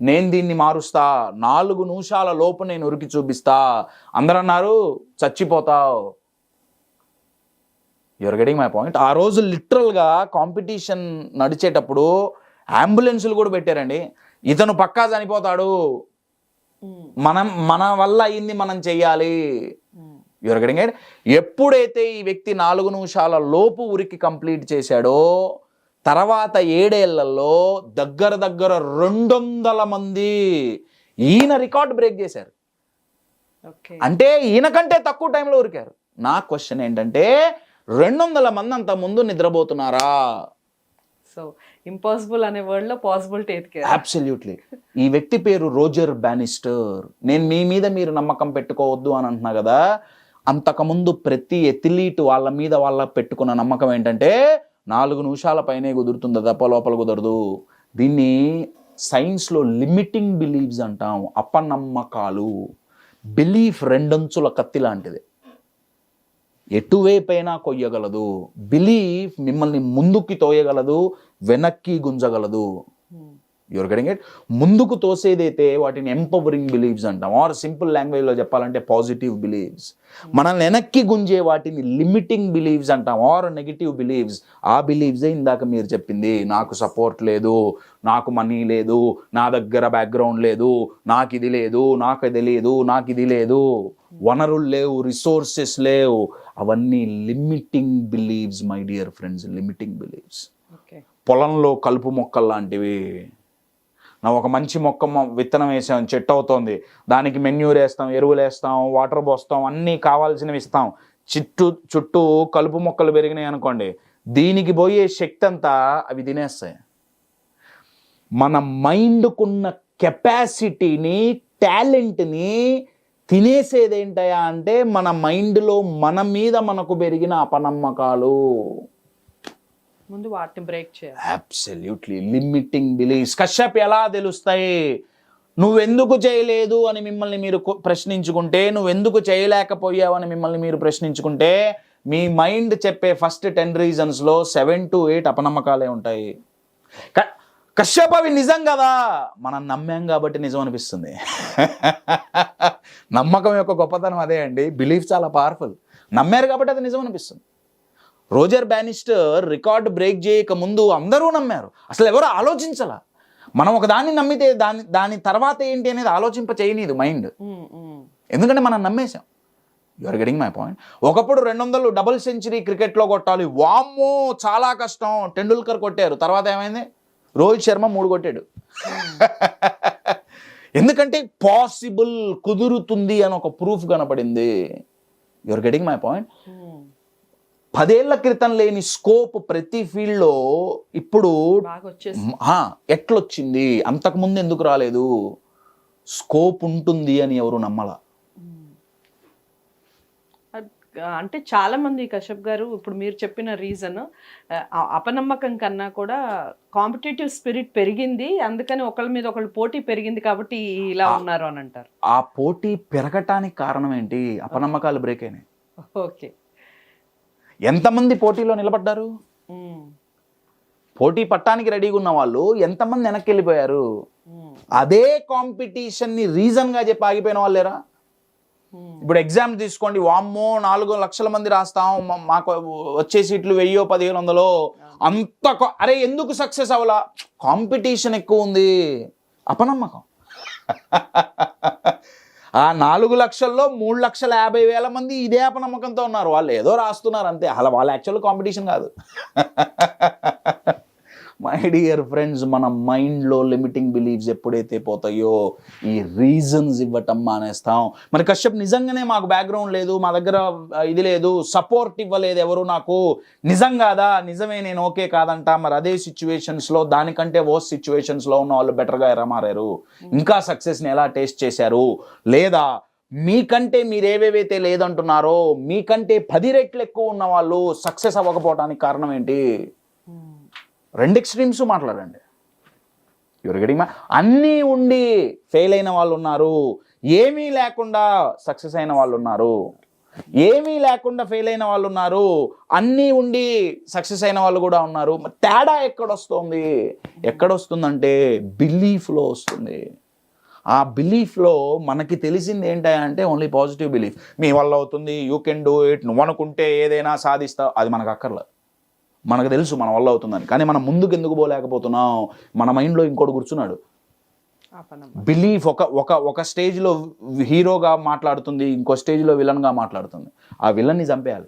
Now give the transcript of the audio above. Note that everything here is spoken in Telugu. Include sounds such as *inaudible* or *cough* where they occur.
నేను దీన్ని మారుస్తా. నాలుగు నిమిషాల లోపు నేను ఉరికి చూపిస్తా. అందరూ అన్నారు చచ్చిపోతావు. యువర్ గెటింగ్ మై పాయింట్ ఆ రోజు లిటరల్గా కాంపిటీషన్ నడిచేటప్పుడు అంబులెన్సులు కూడా పెట్టారండి. ఇతను పక్కా చనిపోతాడు. మనం మన వల్ల అయింది మనం చెయ్యాలి. యువర్ గెటింగ్ ఎప్పుడైతే ఈ వ్యక్తి నాలుగు నిమిషాల లోపు ఉరికి కంప్లీట్ చేశాడో తర్వాత ఏడేళ్ళలో దగ్గర దగ్గర రెండు వందల మంది ఈయన రికార్డ్ బ్రేక్ చేశారు. అంటే ఈయన కంటే తక్కువ టైంలో ఉరికారు. నా క్వశ్చన్ ఏంటంటే రెండు వందల మంది అంత ముందు నిద్రపోతున్నారా? సో ఇంపాసిబుల్ అనే వర్డ్లో పాసిబిలిటీ ఎతికారు. అబ్సల్యూట్లీ ఈ వ్యక్తి పేరు రోజర్ బ్యానిస్టర్. నేను మీ మీద మీరు నమ్మకం పెట్టుకోవద్దు అని అంటున్నా కదా అంతకుముందు ప్రతి ఎథ్లీట్ వాళ్ళ మీద వాళ్ళ పెట్టుకున్న నమ్మకం ఏంటంటే నాలుగు నిమిషాల పైనే కుదురుతుంది తప్ప లోపల కుదరదు. దీన్ని సైన్స్లో లిమిటింగ్ బిలీవ్స్ అంటాం అపనమ్మకాలు. బిలీఫ్ రెండంచుల కత్తి లాంటిది. ఎటువైపైనా కొయ్యగలదు. బిలీఫ్ మిమ్మల్ని ముందుకి తోయగలదు వెనక్కి గుంజగలదు. యువర్ గెటింగ్ ఇట్ ముందుకు తోసేదైతే వాటిని ఎంపవరింగ్ బిలీవ్స్ అంటాం. ఆర్ సింపుల్ లాంగ్వేజ్లో చెప్పాలంటే పాజిటివ్ బిలీవ్స్ మనల్ని వెనక్కి గుంజే వాటిని లిమిటింగ్ బిలీవ్స్ అంటాం. ఆర్ నెగిటివ్ బిలీవ్స్ ఆ బిలీవ్సే ఇందాక మీరు చెప్పింది. నాకు సపోర్ట్ లేదు నాకు మనీ లేదు నా దగ్గర బ్యాక్గ్రౌండ్ లేదు నాకు ఇది లేదు నాకు ఇది లేదు నాకు ఇది లేదు. వనరులు లేవు రిసోర్సెస్ లేవు. అవన్నీ limiting beliefs my dear friends limiting beliefs పొలంలో కలుపు మొక్కలు లాంటివి ఒక మంచి మొక్క విత్తనం వేసాం చెట్టు అవుతోంది. దానికి మెన్యూర్ వేస్తాం ఎరువులు వేస్తాం వాటర్ పోస్తాం అన్నీ కావాల్సినవి ఇస్తాం. చుట్టూ చుట్టూ కలుపు మొక్కలు పెరిగినాయి అనుకోండి దీనికి పోయే శక్తి అంతా అవి తినేస్తాయి. మన మైండ్కున్న కెపాసిటీని టాలెంట్ని తినేసేది ఏంటయా అంటే మన మైండ్లో మన మీద మనకు పెరిగిన అపనమ్మకాలు. ముందు వాటిని బ్రేక్ చేయాలి. అబ్సల్యూట్లీ లిమిటింగ్ బిలీఫ్స్ కశ్యప్ ఎలా తెలుస్తాయి? నువ్వెందుకు చేయలేదు అని మిమ్మల్ని మీరు ప్రశ్నించుకుంటే నువ్వెందుకు చేయలేకపోయావు అని మిమ్మల్ని మీరు ప్రశ్నించుకుంటే మీ మైండ్ చెప్పే ఫస్ట్ టెన్ రీజన్స్లో సెవెన్ టు ఎయిట్ అపనమ్మకాలే ఉంటాయి. కశ్యప్ అవి నిజం కదా? మనం నమ్మాం కాబట్టి నిజం అనిపిస్తుంది. *laughs* నమ్మకం యొక్క గొప్పతనం అదే అండి. బిలీఫ్ చాలా పవర్ఫుల్ నమ్మారు కాబట్టి అది నిజం అనిపిస్తుంది. రోజర్ బ్యానిస్టర్ రికార్డ్ బ్రేక్ చేయక ముందు అందరూ నమ్మారు. అసలు ఎవరు ఆలోచించాల? మనం ఒక దాన్ని నమ్మితే దాని దాని తర్వాత ఏంటి అనేది ఆలోచింప చేయనీదు మైండ్. ఎందుకంటే మనం నమ్మేశాం. యువర్ గెటింగ్ మై పాయింట్ ఒకప్పుడు రెండు వందలు డబుల్ సెంచరీ క్రికెట్లో కొట్టాలి. వామ్మో చాలా కష్టం. టెండూల్కర్ కొట్టారు. తర్వాత ఏమైంది? రోహిత్ శర్మ మూడు కొట్టాడు. *laughs* ఎందుకంటే పాసిబుల్ కుదురుతుంది అని ఒక ప్రూఫ్ కనపడింది. Your getting my point. పదేళ్ళ క్రితం లేని స్కోప్ ప్రతి ఫీల్డ్లో ఇప్పుడు ఎట్లొచ్చింది? అంతకుముందు ఎందుకు రాలేదు? స్కోప్ ఉంటుంది అని ఎవరు నమ్మల. అంటే చాలా మంది కశ్యప్ గారు ఇప్పుడు మీరు చెప్పిన రీజన్ అపనమ్మకం కన్నా కూడా కాంపిటేటివ్ స్పిరిట్ పెరిగింది అందుకని ఒకళ్ళ మీద ఒకళ్ళు పోటీ పెరిగింది కాబట్టి ఇలా ఉన్నారు అని అంటారు. ఆ పోటీ పెరగటానికి కారణం ఏంటి? అపనమ్మకాలు బ్రేక్ అయినాయి. ఓకే. ఎంతమంది పోటీలో నిలబడ్డారు? పోటీ పట్టానికి రెడీగా ఉన్న వాళ్ళు ఎంతమంది వెనక్కి వెళ్ళిపోయారు అదే కాంపిటీషన్ని రీజన్గా చెప్పి ఆగిపోయిన వాళ్ళు లేరా? ఉమ్, ఇప్పుడు ఎగ్జామ్ తీసుకోండి వామ్మో నాలుగు లక్షల మంది రాస్తాం మాకు వచ్చే సీట్లు వెయ్యో పదిహేను వందలో అంత అరే ఎందుకు సక్సెస్ అవ్వలా? కాంపిటీషన్ ఎక్కువ ఉంది. అపనమ్మకం. *laughs* ఆ నాలుగు లక్షల్లో మూడు లక్షల యాభై వేల మంది ఇదే అపనమ్మకంతో ఉన్నారు. వాళ్ళు ఏదో రాస్తున్నారు అంతే. అలా వాళ్ళ యాక్చువల్ కాంపిటీషన్ కాదు. *laughs* మై డియర్ ఫ్రెండ్స్ మన మైండ్లో లిమిటింగ్ బిలీవ్స్ ఎప్పుడైతే పోతాయో ఈ రీజన్స్ ఇవ్వటం మానేస్తాం. మరి కశ్యప్ నిజంగానే మాకు బ్యాక్గ్రౌండ్ లేదు మా దగ్గర ఇది లేదు సపోర్ట్ ఇవ్వలేదు ఎవరు నాకు? నిజం కాదా? నిజమే నేను ఓకే కాదంట. మరి అదే సిచ్యువేషన్స్లో దానికంటే వర్స్ సిచ్యువేషన్స్లో ఉన్న వాళ్ళు బెటర్గా ఎలా మారారు ఇంకా సక్సెస్ని ఎలా టేస్ట్ చేశారు? లేదా మీకంటే మీరు ఏవేవైతే లేదంటున్నారో మీకంటే పది రెట్లు ఎక్కువ ఉన్న వాళ్ళు సక్సెస్ అవ్వకపోవడానికి కారణం ఏంటి? రెండు ఎక్స్ట్రీమ్స్ మాట్లాడండి. ఎవరు అన్నీ ఉండి ఫెయిల్ అయిన వాళ్ళు ఉన్నారు. ఏమీ లేకుండా సక్సెస్ అయిన వాళ్ళు ఉన్నారు. ఏమీ లేకుండా ఫెయిల్ అయిన వాళ్ళు ఉన్నారు. అన్నీ ఉండి సక్సెస్ అయిన వాళ్ళు కూడా ఉన్నారు. తేడా ఎక్కడొస్తుంది? ఎక్కడొస్తుందంటే బిలీఫ్లో వస్తుంది. ఆ బిలీఫ్లో మనకి తెలిసింది ఏంటంటే ఓన్లీ పాజిటివ్ బిలీఫ్ మీ వల్ల అవుతుంది యూ కెన్ డూ ఇట్ నువ్వు అనుకుంటే ఏదైనా సాధిస్తావు అది మనకు అక్కర్లేదు. మనకు తెలుసు మన వల్ల అవుతుందని. కానీ మనం ముందుకు ఎందుకు పోలేకపోతున్నాం? మన మైండ్లో ఇంకోటి కూర్చున్నాడు. బిలీఫ్ ఒక ఒక ఒక స్టేజ్లో హీరోగా మాట్లాడుతుంది ఇంకో స్టేజ్లో విలన్గా మాట్లాడుతుంది. ఆ విలన్ని చంపేయాలి.